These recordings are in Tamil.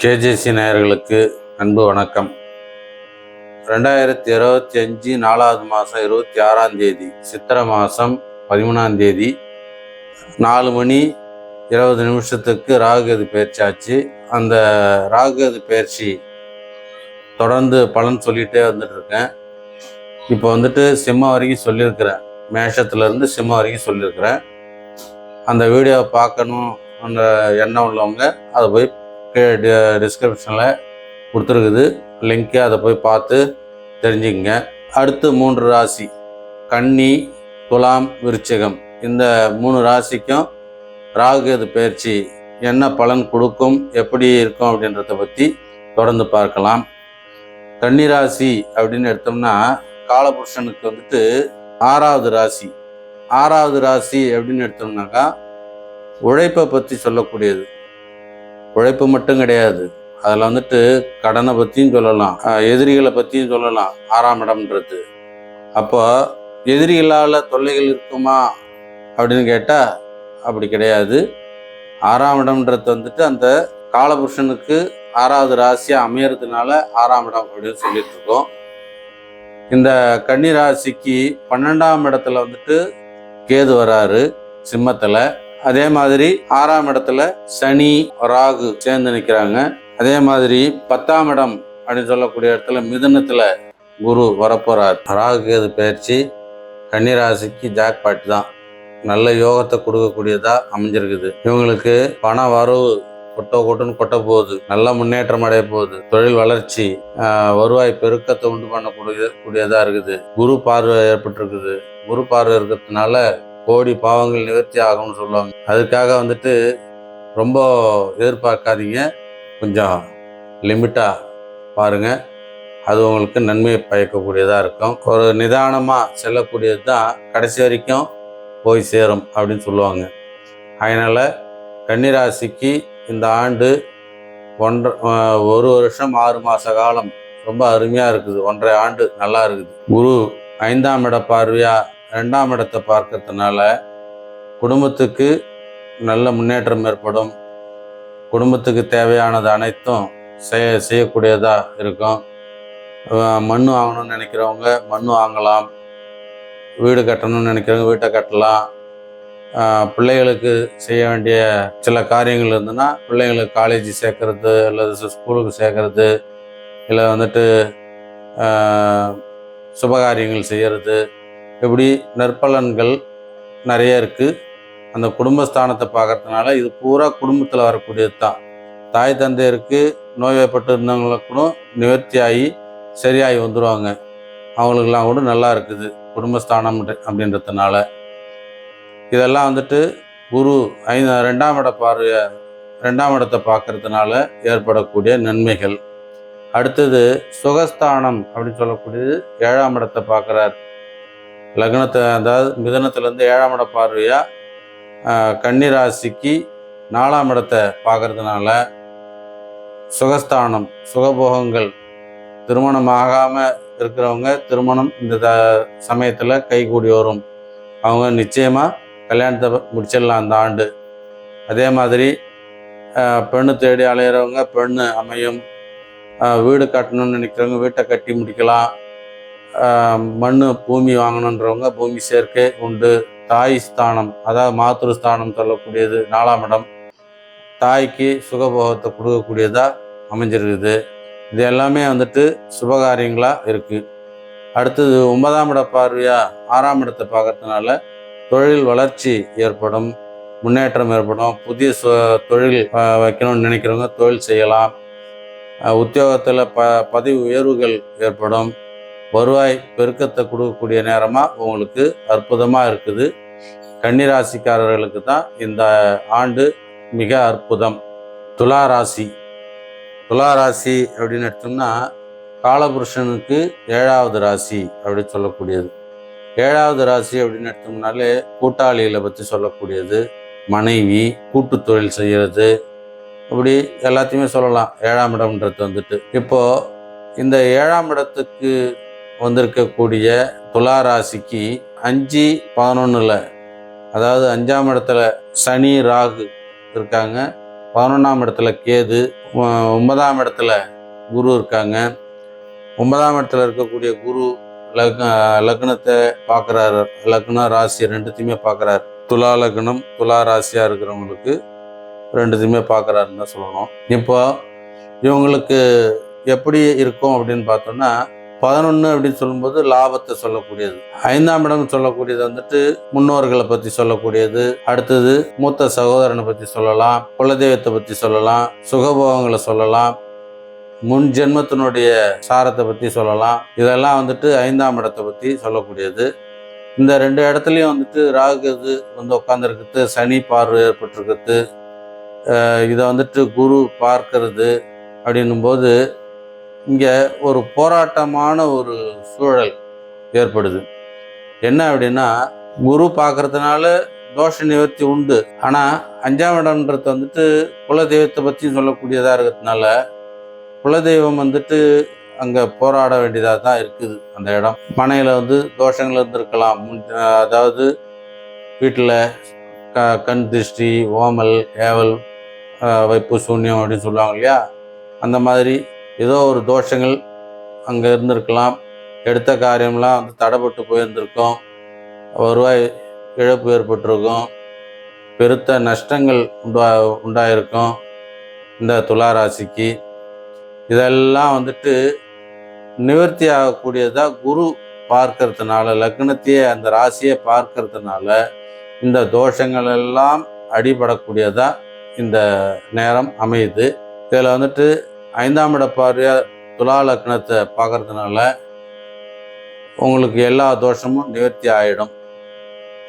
கேஜேசி நேயர்களுக்கு அன்பு வணக்கம். ரெண்டாயிரத்தி இருபத்தி அஞ்சு நாலாவது மாதம் இருபத்தி ஆறாம் தேதி சித்திரை மாதம் பதிமூணாம் தேதி நாலு மணி இருபது நிமிஷத்துக்கு ராகுகது பயிற்சியாச்சு. அந்த ராகுகது பயிற்சி தொடர்ந்து பலன் சொல்லிகிட்டே வந்துட்டு இருக்கேன். இப்போ வந்துட்டு சிம்மம் வரைக்கும் சொல்லியிருக்கிறேன். மேஷத்துலேருந்து சிம்மம் வரைக்கும் சொல்லியிருக்கிறேன். அந்த வீடியோவை பார்க்கணும் அந்த எண்ணம் உள்ளவங்க அதை போய் டிஸ்கிரிப்ஷனில் கொடுத்துருக்குது. லிங்க்கு அதை போய் பார்த்து தெரிஞ்சுக்கங்க. அடுத்து மூன்று ராசி. கன்னி துலாம் விருச்சகம். இந்த மூணு ராசிக்கும் ராகுகேது பயிற்சி என்ன பலன் கொடுக்கும் எப்படி இருக்கும் அப்படின்றத பற்றி தொடர்ந்து பார்க்கலாம். கன்னி ராசி அப்படின்னு எடுத்தோம்னா காலபுருஷனுக்கு வந்துட்டு ஆறாவது ராசி. ஆறாவது ராசி அப்படின்னு எடுத்தோம்னாக்கா உழைப்பை பற்றி சொல்லக்கூடியது. உழைப்பு மட்டும் கிடையாது. அதில் வந்துட்டு கடனை பற்றியும் சொல்லலாம். எதிரிகளை பற்றியும் சொல்லலாம். ஆறாம் இடம்ன்றது. அப்போ எதிரிகளால் தொல்லைகள் இருக்குமா அப்படின்னு கேட்டால் அப்படி கிடையாது. ஆறாம் இடம்ன்றது வந்துட்டு அந்த காலபுருஷனுக்கு ஆறாவது ராசியாக அமையறதுனால ஆறாம் இடம் அப்படின்னு சொல்லிட்டு இருக்கோம். இந்த கன்னி ராசிக்கு பன்னெண்டாம் இடத்துல வந்துட்டு கேது வராரு சிம்மத்தில். அதே மாதிரி ஆறாம் இடத்துல சனி ராகு சேர்ந்து நிற்கிறாங்க அதே மாதிரி பத்தாம் இடம் அப்படின்னு சொல்லக்கூடிய இடத்துல மிதுனத்தில் குரு வரப்போறார். ராகு கேது பயிற்சி? கன்னிராசிக்கு ஜாக்பாட் தான். நல்ல யோகத்தை கொடுக்கக்கூடியதாக அமைஞ்சிருக்குது. இவங்களுக்கு பண வரவு கொட்ட கொட்டுன்னு கொட்ட போகுது. நல்ல முன்னேற்றம் அடைய போகுது. தொழில் வளர்ச்சி வருவாய் பெருக்கத்தை உண்டு பண்ணக்கூடிய கூடியதாக இருக்குது. குரு பார்வை ஏற்பட்டிருக்குது. குரு பார்வை இருக்கிறதுனால கோடி பாவங்கள் நிவர்த்தி ஆகும்னு சொல்லுவாங்க. அதுக்காக வந்துட்டு ரொம்ப எதிர்பார்க்காதீங்க. கொஞ்சம் லிமிட்டாக பாருங்க. அது உங்களுக்கு நன்மையை பயக்கக்கூடியதாக இருக்கும். ஒரு நிதானமாக செல்லக்கூடியது தான் கடைசி வரைக்கும் போய் சேரும் அப்படின்னு சொல்லுவாங்க. அதனால் கன்னிராசிக்கு இந்த ஆண்டு ஒன்றை ஒரு வருஷம் ஆறு மாத காலம் ரொம்ப அருமையாக இருக்குது. ஒன்றரை ஆண்டு நல்லா இருக்குது. குரு ஐந்தாம் இட பார்வையாக ரெண்டாம் இடத்தை பார்க்கறதுனால குடும்பத்துக்கு நல்ல முன்னேற்றம் ஏற்படும். குடும்பத்துக்கு தேவையானது அனைத்தும் செய்ய செய்யக்கூடியதாக இருக்கும். மண் வாங்கணும்னு நினைக்கிறவங்க மண் வாங்கலாம். வீடு கட்டணும்னு நினைக்கிறவங்க வீட்டை கட்டலாம். பிள்ளைகளுக்கு செய்ய வேண்டிய சில காரியங்கள் இருந்ததுன்னா பிள்ளைங்களுக்கு காலேஜ் சேர்க்கறது அல்லது ஸ்கூலுக்கு சேர்க்கறது இல்லை வந்துட்டு சுபகாரியங்கள் செய்கிறது இப்படி நற்பலன்கள் நிறைய இருக்குது அந்த குடும்பஸ்தானத்தை பார்க்குறதுனால இது பூரா குடும்பத்தில் வரக்கூடியது தான். தாய் தந்தையருக்கு நோய்வாய்ப்பட்டு இருந்தவங்களுக்கு கூட நிவர்த்தி ஆகி சரியாகி வந்துடுவாங்க அவங்களுக்கெல்லாம் கூட நல்லா இருக்குது குடும்பஸ்தானம் அப்படின்றதுனால. இதெல்லாம் வந்துட்டு குரு ஐந்து ரெண்டாம் இட பார்வைய ரெண்டாம் இடத்தை பார்க்கறதுனால ஏற்படக்கூடிய நன்மைகள். அடுத்தது சுகஸ்தானம் அப்படின்னு சொல்லக்கூடியது ஏழாம் இடத்தை பார்க்குறார். லக்னத்தை அதாவது மிதனத்துலேருந்து ஏழாம் இட பார்வையாக கன்னிராசிக்கு நாலாம் இடத்தை பார்க்கறதுனால சுகஸ்தானம் சுகபோகங்கள் திருமணம் ஆகாமல் இருக்கிறவங்க திருமணம் இந்த த சமயத்தில் கைகூடி வரும். அவங்க நிச்சயமாக கல்யாணத்தை முடிச்சிடலாம் அந்த ஆண்டு. அதே மாதிரி பெண்ணு தேடி அலையிறவங்க பெண்ணு அமையும் வீடு கட்டணும்னு நினைக்கிறவங்க வீட்டை கட்டி முடிக்கலாம். மண் பூமி வாங்கணுன்றவங்க பூமி சேர்க்கை உண்டு. தாய் ஸ்தானம் அதாவது மாத்திரு ஸ்தானம் சொல்லக்கூடியது நாலாம் இடம். தாய்க்கு சுகபோகத்தை கொடுக்கக்கூடியதாக அமைஞ்சிருக்குது. இது எல்லாமே வந்துட்டு சுபகாரியங்களாக இருக்குது அடுத்தது ஒன்பதாம் இட பார்வையாக ஆறாம் இடத்தை பார்க்கறதுனால தொழில் வளர்ச்சி ஏற்படும் முன்னேற்றம் ஏற்படும். புதிய சு தொழில் வைக்கணும்னு நினைக்கிறவங்க தொழில் செய்யலாம். உத்தியோகத்தில் ப பதவி உயர்வுகள் ஏற்படும். வருவாய் பெருக்கத்தை கொடுக்கக்கூடிய நேரமாக உங்களுக்கு அற்புதமாக இருக்குது. கன்னிராசிக்காரர்களுக்கு தான் இந்த ஆண்டு மிக அற்புதம். துலா ராசி துலா ராசி அப்படின்னு எடுத்தோம்னா காலபுருஷனுக்கு ஏழாவது ராசி அப்படின்னு சொல்லக்கூடியது. ஏழாவது ராசி அப்படின்னு எடுத்தோம்னாலே கூட்டாளிகளை பற்றி சொல்லக்கூடியது. மனைவி கூட்டு தொழில் செய்கிறது இப்படி எல்லாத்தையுமே சொல்லலாம். ஏழாம் இடம்ன்றது வந்துட்டு. இப்போது இந்த ஏழாம் இடத்துக்கு வந்திருக்கக்கூடிய துலா ராசிக்கு அஞ்சு பதினொன்றில் அதாவது அஞ்சாம் இடத்துல சனி ராகு இருக்காங்க. பதினொன்றாம் இடத்துல கேது ஒன்பதாம் இடத்துல குரு இருக்காங்க. ஒன்பதாம் இடத்துல இருக்கக்கூடிய குரு லக் லக்னத்தை பார்க்குறாரு லக்னம் ராசி ரெண்டுத்தையுமே பார்க்குறாரு துலா லக்னம் துலா ராசியாக இருக்கிறவங்களுக்கு ரெண்டுத்தையுமே பார்க்குறாருன்னு தான் சொல்லணும். இப்போ இவங்களுக்கு எப்படி இருக்கும் அப்படின்னு பார்த்தோன்னா பதினொன்று அப்படின்னு சொல்லும்போது லாபத்தை சொல்லக்கூடியது. ஐந்தாம் இடம் சொல்லக்கூடியது வந்துட்டு முன்னோர்களை பற்றி சொல்லக்கூடியது. அடுத்தது மூத்த சகோதரனை பற்றி சொல்லலாம். குலதெய்வத்தை பற்றி சொல்லலாம். சுகபோகங்களை சொல்லலாம். முன் ஜென்மத்தினுடைய சாரத்தை பற்றி சொல்லலாம். இதெல்லாம் வந்துட்டு ஐந்தாம் இடத்தை பற்றி சொல்லக்கூடியது. இந்த ரெண்டு இடத்துலையும் வந்துட்டு ராகுது வந்து உட்காந்துருக்குது சனி பார்வை ஏற்பட்டிருக்குது இதை வந்துட்டு குரு பார்க்கறது அப்படின்னும்போது இங்கே ஒரு போராட்டமான ஒரு சூழல் ஏற்படுது. என்ன அப்படின்னா குரு பார்க்கறதுனால தோஷ நிவர்த்தி உண்டு. ஆனால் அஞ்சாம் இடம்ன்றது வந்துட்டு குலதெய்வத்தை பற்றி சொல்லக்கூடியதாக இருக்கிறதுனால குலதெய்வம் வந்துட்டு அங்கே போராட வேண்டியதாக தான் இருக்குது அந்த இடம். மனையில் வந்து தோஷங்கள் இருந்திருக்கலாம். முன்- அதாவது வீட்டில் க கண் திருஷ்டி ஓமல் ஏவல் வைப்பு சூன்யம் அப்படின்னு சொல்லுவாங்க இல்லையா? அந்த மாதிரி ஏதோ ஒரு தோஷங்கள் அங்கே இருந்திருக்கலாம். எடுத்த காரியம்லாம் வந்து தடைப்பட்டு போயிருந்திருக்கும். வருவாய் இழப்பு ஏற்பட்டிருக்கும். பெருத்த நஷ்டங்கள் உண்டா உண்டாயிருக்கும். இந்த துலா ராசிக்கு இதெல்லாம் வந்துட்டு நிவர்த்தி ஆகக்கூடியதாக குரு பார்க்கறதுனால லக்னத்தையே அந்த ராசியை பார்க்கறதுனால இந்த தோஷங்கள் எல்லாம் அடிபடக்கூடியதாக இந்த நேரம் அமையுது. இதில் வந்துட்டு ஐந்தாம் இட பார்வையாக துலா லக்னத்தை பார்க்கறதுனால உங்களுக்கு எல்லா தோஷமும் நிவர்த்தி ஆகிடும்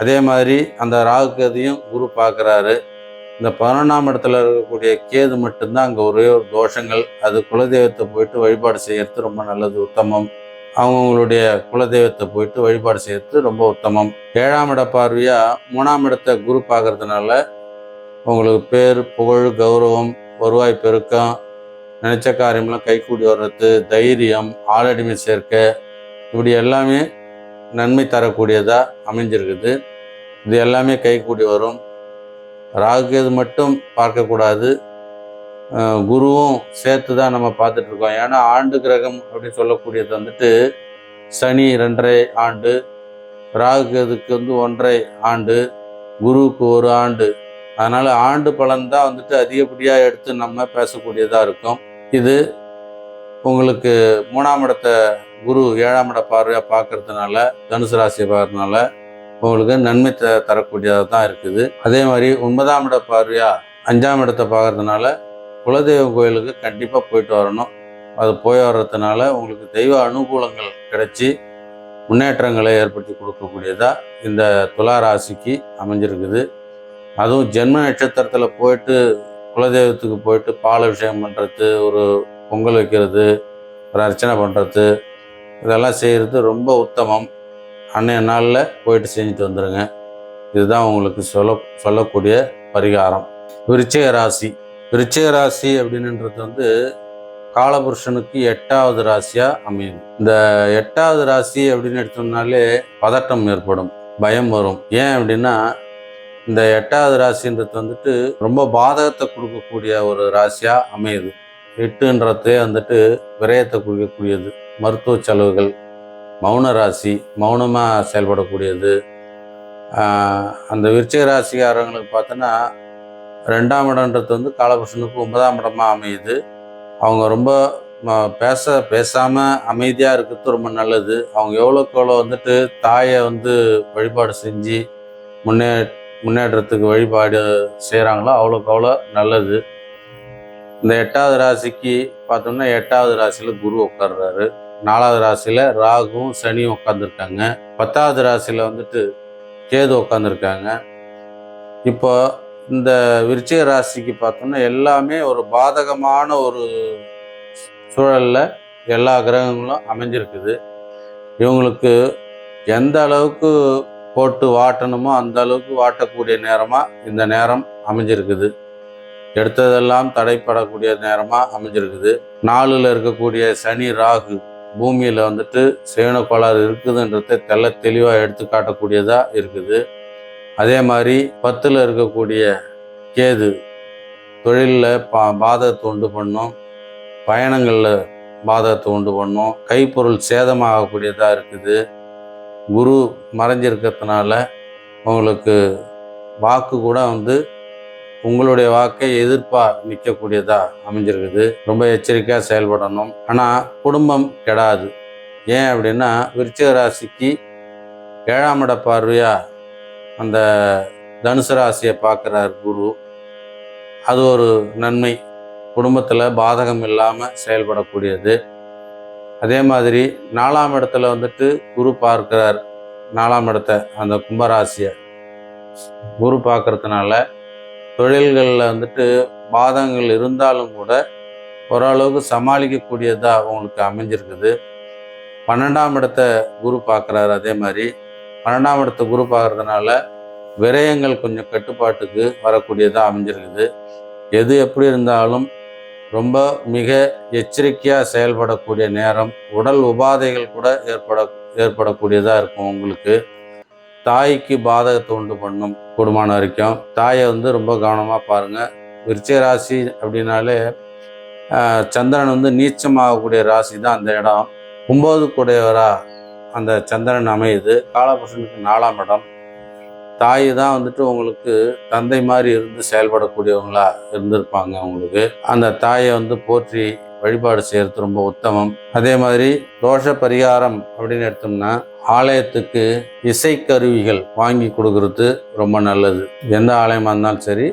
அதே மாதிரி அந்த ராகு கேதையும் குரு பார்க்குறாரு. இந்த பதினொன்றாம் இடத்துல இருக்கக்கூடிய கேது மட்டும்தான் அங்கே ஒரே ஒரு தோஷங்கள். அது குலதெய்வத்தை போயிட்டு வழிபாடு செய்யறது ரொம்ப நல்லது உத்தமம். அவங்கவுங்களுடைய குலதெய்வத்தை போயிட்டு வழிபாடு செய்யறது ரொம்ப உத்தமம். ஏழாம் இட பார்வையாக மூணாம் இடத்தை குரு பார்க்கறதுனால உங்களுக்கு பேர் புகழ் கௌரவம் வருவாய் பெருக்கம் நினைச்ச காரியம்லாம் கைகூடி வர்றது தைரியம் ஆளடிமை சேர்க்கை இப்படி எல்லாமே நன்மை தரக்கூடியதாக அமைஞ்சிருக்குது. இது எல்லாமே கைகூடி வரும். ராகுகேது மட்டும் பார்க்கக்கூடாது. குருவும் சேர்த்து தான் நம்ம பார்த்துட்ருக்கோம். ஏன்னா ஆண்டு கிரகம் அப்படின்னு சொல்லக்கூடியது வந்துட்டு சனி ரெண்டரை ஆண்டு ராகுகேதுக்கு வந்து ஒன்றரை ஆண்டு குருவுக்கு ஒரு ஆண்டு. அதனால் ஆண்டு பலன் தான் வந்துட்டு அதிகப்படியாக எடுத்து நம்ம பேசக்கூடியதாக இருக்கும். இது உங்களுக்கு மூணாம் இடத்த குரு ஏழாம் இட பார்வையாக பார்க்கறதுனால தனுசு ராசியை பார்க்கறதுனால உங்களுக்கு நன்மை த தரக்கூடியதாக தான் இருக்குது. அதே மாதிரி ஒன்பதாம் இட பார்வையாக அஞ்சாம் இடத்தை பார்க்கறதுனால குலதெய்வம் கோயிலுக்கு கண்டிப்பாக போயிட்டு வரணும். அது போய் வர்றதுனால உங்களுக்கு தெய்வ அனுகூலங்கள் கிடைச்சி முன்னேற்றங்களை ஏற்படுத்தி கொடுக்கக்கூடியதாக இந்த துலா ராசிக்கு அமைஞ்சிருக்குது. அதுவும் ஜென்ம நட்சத்திரத்தில் போயிட்டு குலதெய்வத்துக்கு போயிட்டு பால் அபிஷேகம் பண்ணுறது ஒரு பொங்கல் வைக்கிறது ஒரு அர்ச்சனை பண்ணுறது இதெல்லாம் செய்கிறது ரொம்ப உத்தமம். அன்னைய நாளில் போயிட்டு செஞ்சுட்டு வந்துடுங்க இதுதான் உங்களுக்கு சொல்ல சொல்லக்கூடிய பரிகாரம். விருச்சிக ராசி. விருச்சிக ராசி அப்படின்றது வந்து காலபுருஷனுக்கு எட்டாவது ராசியாக அமையும். இந்த எட்டாவது ராசி அப்படின்னு எடுத்தோம்னாலே பதட்டம் ஏற்படும் பயம் வரும். ஏன் அப்படின்னா இந்த எட்டாவது ராசின்றது வந்துட்டு ரொம்ப பாதகத்தை கொடுக்கக்கூடிய ஒரு ராசியாக அமையுது. எட்டுன்றதே வந்துட்டு விரயத்தை கொடுக்கக்கூடியது. மருத்துவ செலவுகள் மௌன ராசி மௌனமாக செயல்படக்கூடியது. அந்த விருச்சிக ராசிக்காரங்களுக்கு பார்த்தோன்னா ரெண்டாம் இடம்ன்றது வந்து காலபுருஷனுக்கு ஒன்பதாம் இடமாக அமையுது. அவங்க ரொம்ப ம- பேச பேசாமல் அமைதியாக இருக்கிறது ரொம்ப நல்லது. அவங்க எவ்வளோக்கு எவ்வளோ வந்துட்டு தாயை வந்து வழிபாடு செஞ்சு முன்னே முன்னேற்றத்துக்கு வழிபாடு செய்கிறாங்களோ அவ்வளோக்கு அவ்வளோ நல்லது. இந்த எட்டாவது ராசிக்கு பார்த்தோம்னா எட்டாவது ராசியில் குரு உட்கார்றாரு. நாலாவது ராசியில் ராகுவும் சனியும் உட்காந்துருக்காங்க பத்தாவது ராசியில் வந்துட்டு கேது உட்காந்துருக்காங்க இப்போ இந்த விருச்சிக ராசிக்கு பார்த்தோம்னா எல்லாமே ஒரு பாதகமான ஒரு சூழலில் எல்லா கிரகங்களும் அமைஞ்சிருக்குது. இவங்களுக்கு எந்த அளவுக்கு போட்டு வாட்டணுமோ அந்த அளவுக்கு வாட்டக்கூடிய நேரமாக இந்த நேரம் அமைஞ்சிருக்குது. எடுத்ததெல்லாம் தடைப்படக்கூடிய நேரமாக அமைஞ்சிருக்குது. நாளில் இருக்கக்கூடிய சனி ராகு பூமியில் வந்துட்டு சேன கோளாறு இருக்குதுன்றதை தெள்ள தெளிவாக எடுத்து காட்டக்கூடியதாக இருக்குது. அதே மாதிரி பத்தில் இருக்கக்கூடிய கேது தொழிலில் பா பாதகத்தை உண்டு பண்ணும். பயணங்களில் பாதகத்தை உண்டு பண்ணும். கைப்பொருள் சேதமாகக்கூடியதாக இருக்குது. குரு மறைஞ்சிருக்கிறதுனால உங்களுக்கு வாக்கு கூட வந்து உங்களுடைய வாக்கை எதிர்ப்பாக நிற்கக்கூடியதாக அமைஞ்சிருக்குது. ரொம்ப எச்சரிக்கையாக செயல்படணும். ஆனால் குடும்பம் கெடாது. ஏன் அப்படின்னா விருச்சிக ராசிக்கு ஏழாம் இட பார்வையாக அந்த தனுசு ராசியை பார்க்குறார் குரு. அது ஒரு நன்மை. குடும்பத்தில் பாதகம் இல்லாமல் செயல்படக்கூடியது. அதே மாதிரி நாலாம் இடத்துல வந்துட்டு குரு பார்க்கிறார். நாலாம் இடத்த அந்த கும்பராசியை. குரு பார்க்கறதுனால தொழில்களில் வந்துட்டு பாதங்கள் இருந்தாலும் கூட ஓரளவுக்கு சமாளிக்கக்கூடியதாக அவங்களுக்கு அமைஞ்சிருக்குது. பன்னெண்டாம் இடத்த குரு பார்க்குறாரு அதே மாதிரி. பன்னெண்டாம் இடத்த குரு பார்க்கறதுனால விரயங்கள் கொஞ்சம் கட்டுப்பாட்டுக்கு வரக்கூடியதாக அமைஞ்சிருக்குது. எது எப்படி இருந்தாலும் ரொம்ப மிக எச்சரிக்கையாக செயல்படக்கூடிய நேரம் உடல் உபாதைகள் கூட ஏற்பட ஏற்படக்கூடியதாக இருக்கும் உங்களுக்கு. தாய்க்கு பாதகத்தை உண்டு பண்ணும் குடும்பம் வரைக்கும். தாயை வந்து ரொம்ப கவனமாக பாருங்கள் விருச்சிக ராசி அப்படின்னாலே சந்திரன் வந்து நீச்சமாகக்கூடிய ராசி தான் அந்த இடம். ஒம்பது கூடையவராக அந்த சந்திரன் அமையுது. காலபுருஷனுக்கு நாலாம் இடம். தாய் தான் வந்துட்டு உங்களுக்கு தந்தை மாதிரி இருந்து செயல்படக்கூடியவங்களா இருந்திருப்பாங்க உங்களுக்கு. அந்த தாயை வந்து போற்றி வழிபாடு செய்யறது ரொம்ப உத்தமம். அதே மாதிரி தோஷ பரிகாரம் அப்படின்னு எடுத்தோம்னா ஆலயத்துக்கு இசைக்கருவிகள் வாங்கி கொடுக்கறது ரொம்ப நல்லது. எந்த ஆலயமாக இருந்தாலும் சரி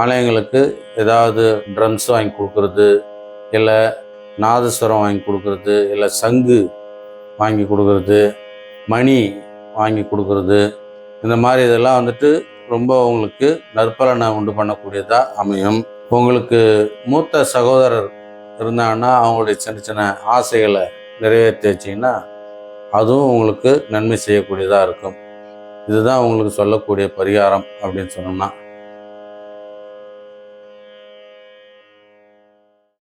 ஆலயங்களுக்கு ஏதாவது ட்ரம்ஸ் வாங்கி கொடுக்கறது இல்லை நாதஸ்வரம் வாங்கி கொடுக்கறது இல்லை சங்கு வாங்கி கொடுக்கறது மணி வாங்கி கொடுக்கறது இந்த மாதிரி இதெல்லாம் வந்துட்டு ரொம்ப உங்களுக்கு நற்பலனை உண்டு பண்ணக்கூடியதாக அமையும். உங்களுக்கு மூத்த சகோதரர் இருந்தாங்கன்னா அவங்களுடைய சின்ன சின்ன ஆசைகளை நிறைவேற்றி வச்சிங்கன்னா அதுவும் உங்களுக்கு நன்மை செய்யக்கூடியதாக இருக்கும். இதுதான் உங்களுக்கு சொல்லக்கூடிய பரிகாரம் அப்படின்னு சொன்னோம்னா